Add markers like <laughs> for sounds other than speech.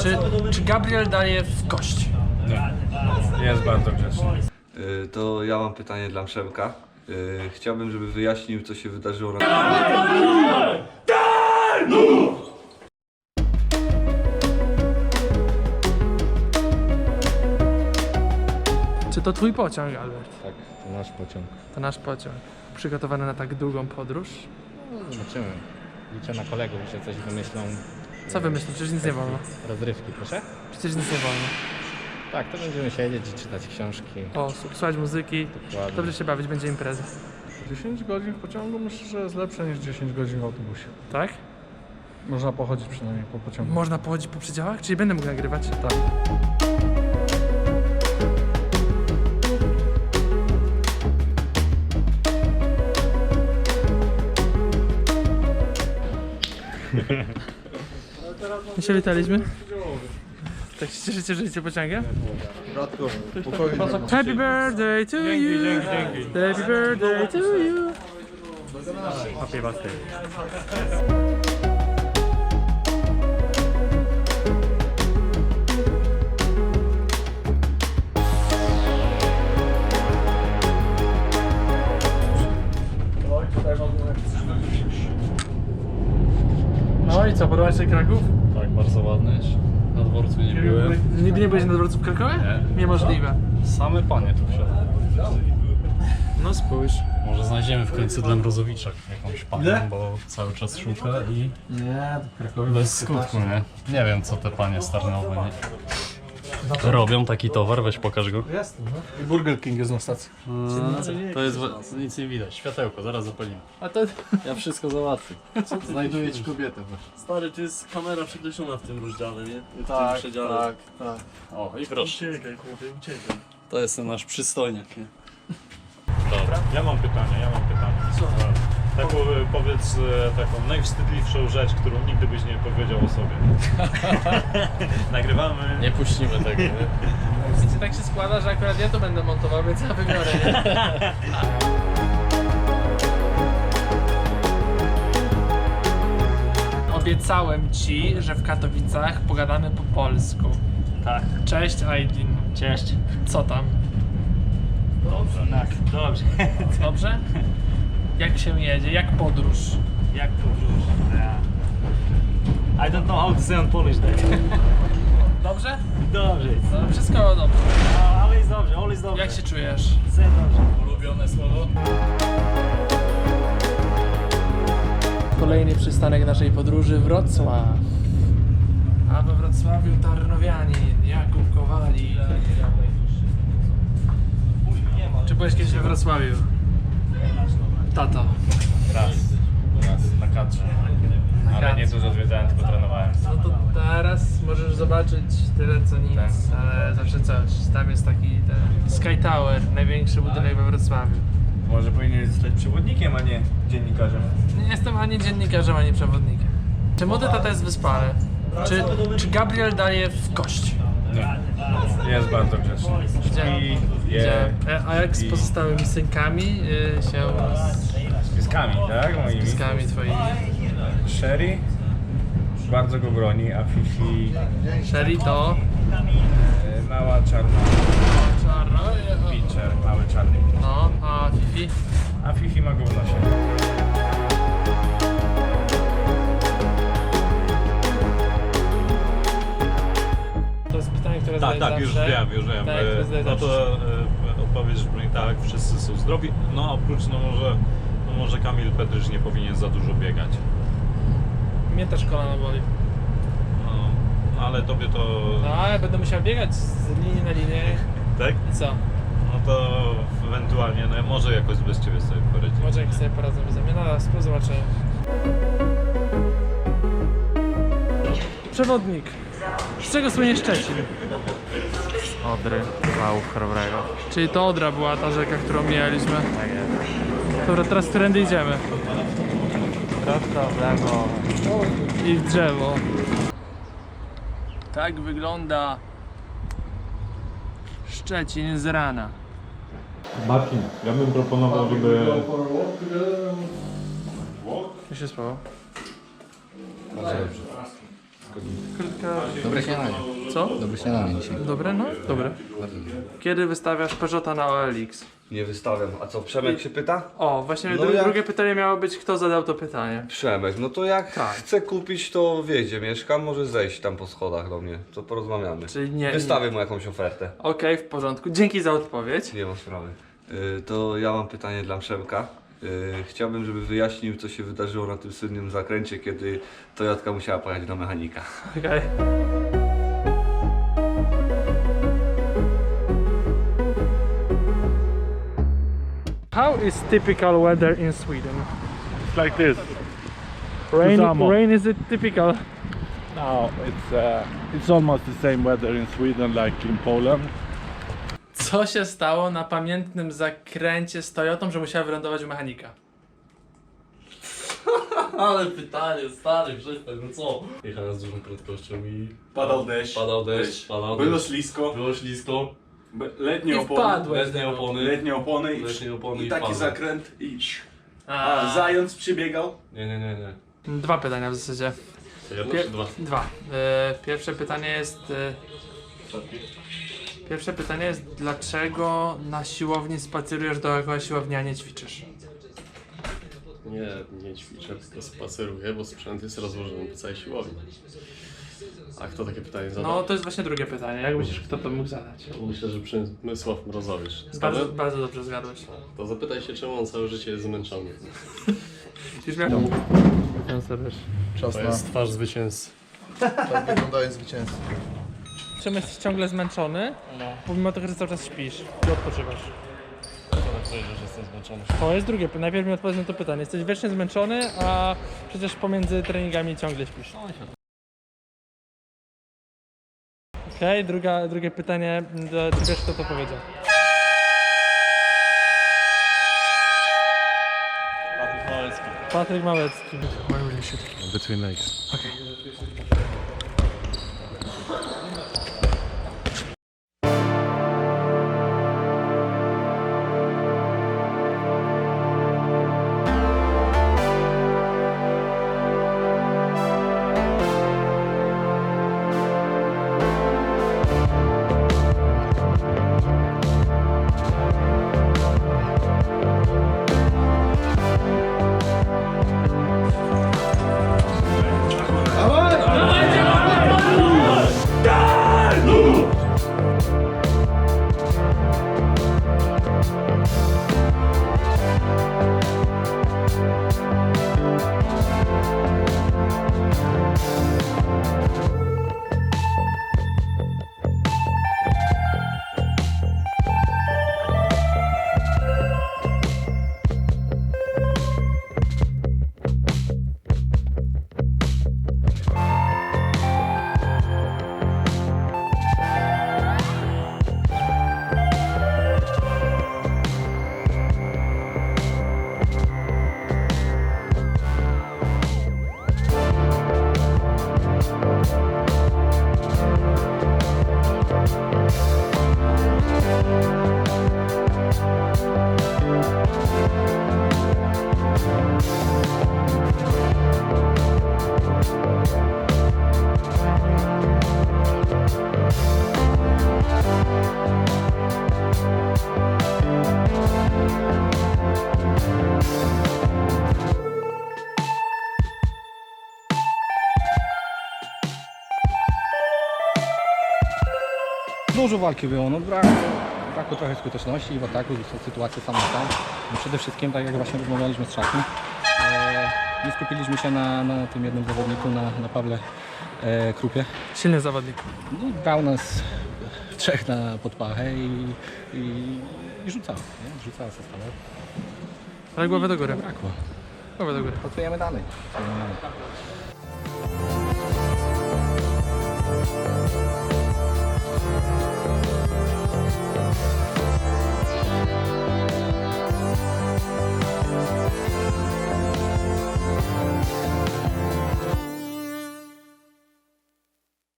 Czy, czy Gabriel daje w kość? Nie. Jest bardzo grzeczny. Y, To ja mam pytanie dla Przemka. Y, Chciałbym, żeby wyjaśnił, co się wydarzyło na... Czy to twój pociąg, Albert? Tak, to nasz pociąg. To nasz pociąg. Przygotowany na tak długą podróż? Zobaczymy. Liczę na kolegów, że coś wymyślą. Co wymyślisz? Przecież nic nie wolno. Rozrywki, proszę? Przecież nic nie wolno. Tak, to będziemy siedzieć i czytać książki. O, słuchać muzyki. Dokładnie. Dobrze się bawić, będzie impreza. 10 godzin w pociągu myślę, że jest lepsze niż 10 godzin w autobusie. Tak? Można pochodzić przynajmniej po pociągu. Można pochodzić po przedziałach? Czyli będę mógł nagrywać? Tak. <laughs> My się witaliśmy. Tak się cieszycie, że idziecie pociągiem? Happy birthday to you! Happy birthday to you! Happy birthday. No i co, podoba się Kraków? Tak, bardzo ładny. Na dworcu nie byłem. Nigdy nie byłeś na dworcu w Krakowie? Nie. Niemożliwe. Same panie tu wsiadły. No spójrz. Może znajdziemy w końcu dla Mrozowicza jakąś panią, bo cały czas szuka i Nie, to Krakowie. bez skutku, nie? Nie wiem co te panie starnowe nie... robią taki towar, weź pokaż go. I Burger King jest na stacji. To jest, nic nie widać, światełko, zaraz zapalimy. A to... Ja wszystko załatwię. Znajduję ci kobietę. Stary, to jest kamera przekreślona w tym rozdziale, nie? W Tak, tym przedziale. tak. O i proszę. Uciekaj, chłopie, uciekaj. To jest ten nasz przystojniak, nie? Ja mam pytanie, ja mam pytanie. Taką, powiedz e, taką najwstydliwszą rzecz, którą nigdy byś nie powiedział o sobie. <laughs> Nagrywamy. Nie puścimy tego, nie? Tak się składa, że akurat ja to będę montował, więc ja wybiorę, nie? <laughs> Obiecałem ci, że w Katowicach pogadamy po polsku. Tak. Cześć Aydin. Cześć. Co tam? Dobrze. Tak, dobrze. Dobrze? Jak się jedzie? Jak podróż? Jak podróż? Ja. I don't know how to say on Polish that. Dobrze? Dobrze jest. No, wszystko dobrze. No, ale jest dobrze, ale jest dobrze. Jak się czujesz? Все dobrze. Ulubione słowo? Kolejny przystanek naszej podróży Wrocław. A we Wrocławiu Tarnowianin, Jakub Kowali. Czy byłeś kiedyś we Wrocławiu? Tato. Raz. Raz na kadrze. Ale nie dużo zwiedzałem, tylko trenowałem. No to teraz możesz zobaczyć tyle co nic, ale zawsze coś. Tam jest taki ten Sky Tower, największy budynek we Wrocławiu. Może powinieneś zostać przewodnikiem, a nie dziennikarzem. Nie jestem ani dziennikarzem, ani przewodnikiem. Czy młody tata jest wyspany? Czy, czy Gabriel daje w kość? Jest bardzo grzeczny. Śpi, je, E, A jak z pozostałymi synkami y, się z pieskami, tak? z Moimi. piskami twoimi? Sherry bardzo go broni, a Fifi Sherry to... e, mała czarna Czarno. pitcher, mały czarny. No, a Fifi? A Fifi ma go w nosie. Tak, tak, już wiem, już wiem. Tak, E, no to e, odpowiedź brzmi tak, wszyscy są zdrowi, no oprócz no może, no może Kamil Pedryż nie powinien za dużo biegać. Mnie też kolano boli. No, no ale tobie to... No, ale będę musiał biegać z linii na linię. <laughs> Tak? I co? No to ewentualnie, no może jakoś bez ciebie sobie poradzić. Może jak sobie poradzę bez mnie. No, ale zobaczymy. Przewodnik. Z czego słynie Szczecin? Odry, wału chrobrego. Czyli to Odra była ta rzeka, którą mijaliśmy. Tak jest. Dobra, teraz którędy idziemy? Prosto w lewo. I w drzewo. Tak wygląda Szczecin z rana. Marcin, ja bym proponował, żeby... Mi się spało. Krótka... Dobre śniadanie. Co? Dobre śniadanie dzisiaj. Dobre, no? Dobre. Kiedy wystawiasz Peugeota na OLX? Nie wystawiam. A co, Przemek się pyta? O, właśnie No dru- ja- drugie pytanie miało być, kto zadał to pytanie. Przemek, no to jak Tak. chce kupić, to wiedzie, mieszkam, może zejść tam po schodach do mnie, to porozmawiamy. Czyli nie... Wystawię mu jakąś ofertę. Okej, w porządku. Dzięki za odpowiedź. Nie ma sprawy. Y, to ja mam pytanie dla Przemka. Y, chciałbym, żeby wyjaśnił, co się wydarzyło na tym słynnym zakręcie, kiedy Toyotka musiała pojechać do mechanika. Okej. How is typical weather in Sweden? It's like this. Rain, rain is it typical? No, it's uh, it's almost the same weather in Sweden like in Poland. Co się stało na pamiętnym zakręcie z Toyotą, że musiała wylądować u mechanika? <laughs> Ale pytanie, stary, przestań, no co? Jechałem z dużą prędkością i Padał deszcz. padał deszcz, padał Było deszcz. ślisko. Było ślisko, Be- Letnie I opony. wpadłeś. letnie opony. Letnie opony i, Letnie opony i i taki wpadłem. zakręt i... A, A, zając przybiegał. Nie, nie, nie, nie. Dwa pytania w zasadzie. Jedno Pier- czy dwa? Dwa. E, pierwsze pytanie jest... E, pierwsze pytanie jest, dlaczego na siłowni spacerujesz dookoła siłowni, a nie ćwiczysz? Nie, nie ćwiczę, tylko spaceruję, bo sprzęt jest rozłożony po całej siłowni. A kto takie pytanie zadał? No to jest właśnie drugie pytanie. Jak myślisz, kto to mógł zadać? Myślę, że Przemysław Mrozowicz. Bardzo, Zgadłem? bardzo dobrze zgadłeś. To zapytaj się, czemu on całe życie jest zmęczony. <laughs> Już miałem... Czas To jest twarz zwycięzcy. tak wyglądają zwycięzcy. Czemu jesteś ciągle zmęczony? Pomimo tego, że cały czas śpisz i odpoczywasz. Kto tak powiedział, że jestem zmęczony? To jest drugie. pytanie. Najpierw mi odpowiedz na to pytanie. Jesteś wiecznie zmęczony, a przecież pomiędzy treningami ciągle śpisz. Okej, druga, drugie pytanie. Do- Czy wiesz, kto to powiedział? Patryk Małecki. Patryk Małecki. Between Lakes. Dużo walki było, no brakło, brakło trochę skuteczności w ataku, są sytuacje sam na sam. No przede wszystkim, tak jak właśnie rozmawialiśmy z Szakiem, e, nie skupiliśmy się na, na tym jednym zawodniku, na, na Pawle e, Krupie. Silny zawodnik. No, brał nas trzech na podpachę i, i, i rzucał, nie? rzucał zestawę. Ale głowę do góry. Brakło. Głowę do góry. Pracujemy dalej. Pracujemy dalej.